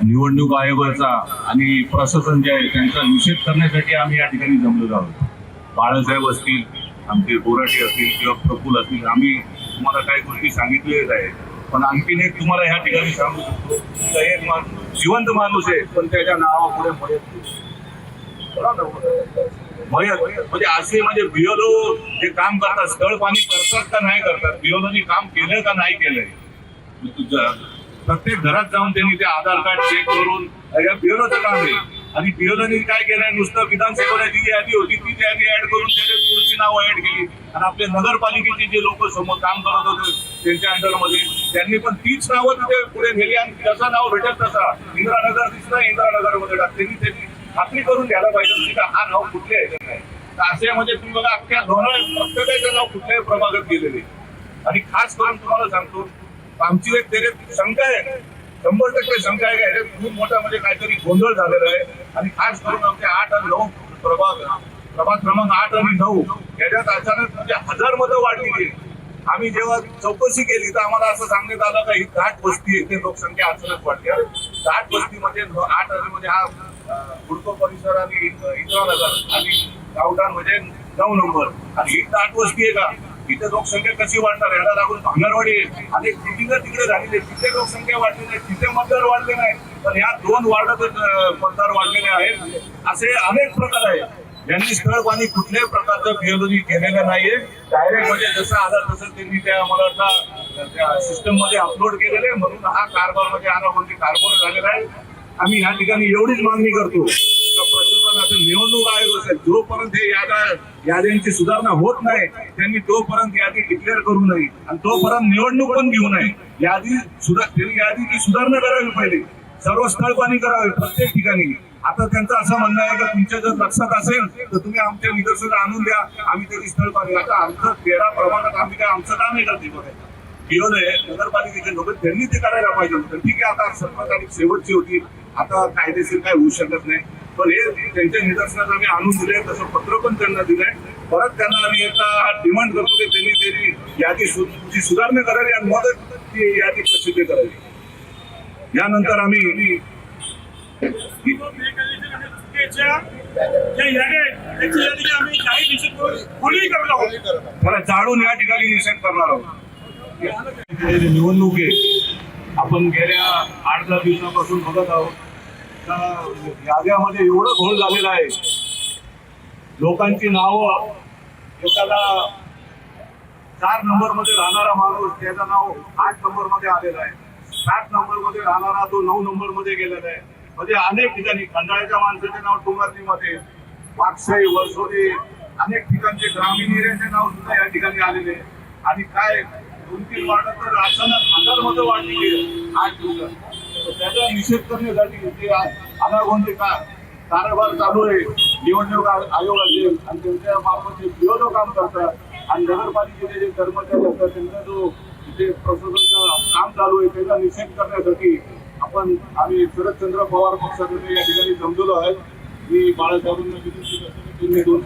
निवडणूक आयोगाचा आणि प्रशासन जे आहे त्यांचा निषेध करण्यासाठी आम्ही या ठिकाणी जमलेलो आहोत. बाळासाहेब असतील आमचे बोराटे असतील किंवा प्रफुल असतील आम्ही तुम्हाला काही गोष्टी सांगितलेल्याच आहे पण आणखीन एक तुम्हाला ह्या ठिकाणी सांगू शकतो एक माणूस जिवंत माणूस आहे पण त्याच्या नावापुढे मयत. म्हणजे असे म्हणजे बिओलो जे काम करतात स्थळ पाणी करतात का नाही करतात बिओलोनी काम केलं का नाही केलंय? तुझं प्रत्येक घरात जाऊन त्यांनी ते आधार कार्ड चेक करून या बिओलोचं काम आहे. आणि बिओलोनी काय केलंय नुसतं विधानसभेची जी यादी होती ती यादी ऍड करून त्याने पुढची नावं ऍड केली. आणि आपल्या नगरपालिकेचे जे लोक समोर काम करत होते त्यांच्या अंडरमध्ये त्यांनी पण तीच नावं तिथे पुढे नेली आणि जसं नाव भेटेल तसा इंदिरानगर दिसलं इंदिरानगरमध्ये टाक त्यांनी त्यांनी खात्री करून घ्यायला पाहिजे होती का हा नाव कुठल्या ह्याच्यात नाही. असे म्हणजे तुम्ही बघा अख्ख्या धोरण प्रत्येकाचं नाव कुठल्याही प्रभागात गेलेले आणि खास करून तुम्हाला सांगतो आमची एक त्याच्यात शंका आहे. शंभर टक्के शंका आहे का खूप मोठा म्हणजे काहीतरी गोंधळ झालेला आहे. आणि खास करून आमचे आठ आणि नऊ प्रभाग प्रभाग क्रमांक आठ आणि नऊ याच्यात अचानक म्हणजे हजार मतं वाढलेली आम्ही जेव्हा चौकशी केली तर आम्हाला असं सांगण्यात आलं का ही घाट वस्ती आहे ते लोकसंख्या अचानक वाढते घाट वस्तीमध्ये आठ हजार म्हणजे, म्हणजे हा गुडको परिसर आणि इंद्रानगर आणि गावठाण म्हणजे नऊ नंबर. आणि ही घाट वस्ती आहे का? तिथे लोकसंख्या कशी वाढणार? याला लागून भांगरवाडी आहे. आणि तिथे तिकडे झालेली तिथे लोकसंख्या वाढली नाही तिथे मतदार वाढले नाही. पण ह्या दोन वार्डात मतदार वाढलेले आहेत. असे अनेक प्रकार आहेत. यांनी स्थळ पाणी कुठल्याही प्रकारचं फिअलोजी केलेलं नाहीये. डायरेक्ट म्हणजे जसं आलं तसं त्यांनी त्या मला वाटतं सिस्टममध्ये अपलोड केलेले आहे. म्हणून हा कारभार म्हणजे हा म्हणजे कारभार झालेला आहे. आम्ही या ठिकाणी एवढीच मागणी करतो. असं निवडणूक आयोग असेल जोपर्यंत हे यादा याद्यांची सुधारणा होत नाही त्यांनी तोपर्यंत यादी डिक्लेअर करू नये आणि तोपर्यंत निवडणूक पण घेऊ नये. यादी सुधार यादीची सुधारणा करावी पहिले. सर्व स्थळ पाणी करावे प्रत्येक ठिकाणी. आता त्यांचं असं म्हणणं आहे का तुमच्या जर लक्षात असेल तर तुम्ही आमच्या निदर्शन आणून द्या. आम्ही तरी स्थळ पाणी आता आमचं तेरा प्रमाणात आम्ही काय आमचं काम आहे का घेऊन नगरपालिकेचे लोक त्यांनी ते करायला पाहिजे होतं. ठीक आहे आता सर्वात शेवटची होती. आता कायदेशीर काय होऊ शकत नाही. पण हे त्यांच्या निदर्शनात आम्ही आणून दिले तसं पत्र पण त्यांना दिलंय. परत त्यांना आम्ही आता डिमांड करतो की त्यांनी त्यांनी यादी सुधारणा करावी आणि मदत ती यादी प्रसिद्ध करावी. यानंतर आम्ही मला जाळून या ठिकाणी निषेध करणार आहोत. निवडणूक आहे आपण गेल्या आठ दहा दिवसापासून बघत आहोत. याद्यामध्ये एवढं घोळ झालेला आहे. लोकांची नावं एखादा चार नंबरमध्ये राहणारा माणूस त्याचं नाव आठ नंबरमध्ये आलेला आहे. सात नंबरमध्ये राहणारा तो नऊ नंबरमध्ये गेलेला आहे. म्हणजे अनेक ठिकाणी खंडाळ्याच्या माणसाचे नाव टोंगारलीमध्ये वाकसाई वर्सोली अनेक ठिकाणचे ग्रामीण एरियाचे नाव सुद्धा या ठिकाणी आलेले आहे. आणि काय दोन तीन वार्ड तर अचानक हजारमध्ये वाढली वाढलेली आठ दिवसात. त्याचा निषेध करण्यासाठी ते अनागोंदे का कारभार चालू आहे. निवडणूक आ- आयोग असेल आणि त्यांच्या मार्फत जे विरोधक काम करतात आणि नगरपालिकेचे जे कर्मचारी असतात त्यांचा जो जे प्रशासनाचं काम चालू आहे त्याचा निषेध करण्यासाठी आपण आम्ही शरदचंद्र पवार पक्षाकडे या ठिकाणी जमलेलो आहे मी बाळासाहेबांना विनंती करतो की तुम्ही दोन